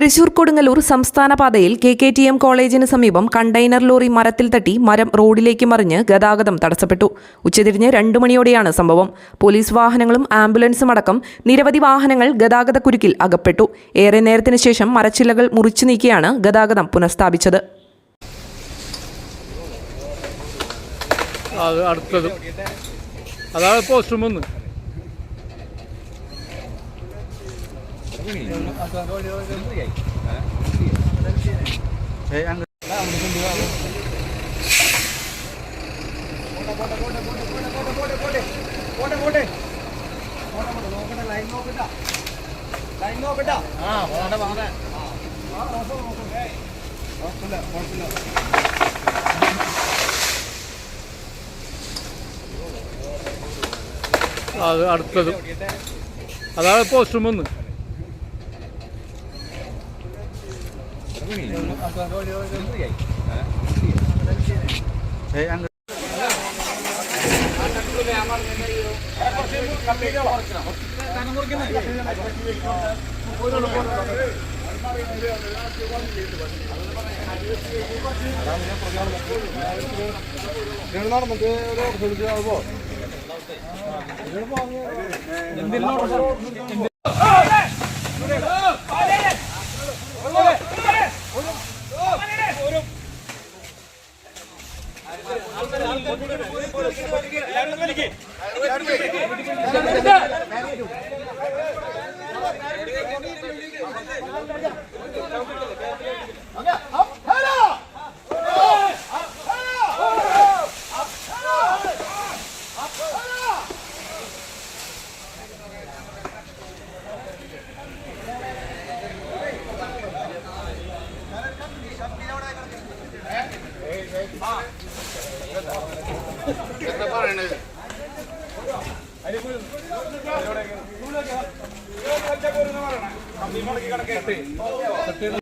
തൃശൂർ കൊടുങ്ങല്ലൂർ സംസ്ഥാന പാതയിൽ K K T M കോളേജിന് സമീപം കണ്ടെയ്നർ ലോറി മരത്തിൽ തട്ടി മരം റോഡിലേക്ക് മറിഞ്ഞ് ഗതാഗതം തടസ്സപ്പെട്ടു. ഉച്ചതിരിഞ്ഞ് രണ്ടു മണിയോടെയാണ് സംഭവം. പോലീസ് വാഹനങ്ങളും ആംബുലൻസും അടക്കം നിരവധി വാഹനങ്ങൾ ഗതാഗത കുരുക്കിൽ അകപ്പെട്ടു. ഏറെ നേരത്തിന് ശേഷം മരച്ചില്ലകൾ മുറിച്ചു നീക്കിയാണ് ഗതാഗതം പുനഃസ്ഥാപിച്ചത്. അത് അടുത്തത്. അതാണ് പോസ്റ്റ് മൂന്ന് നമുക്ക് ഒരു ഓപ്ഷൻ ആവുമോ എന്തിനോട് Okay. പറയണത്? കമ്പിമുടക്കി കിടക്കട്ടെ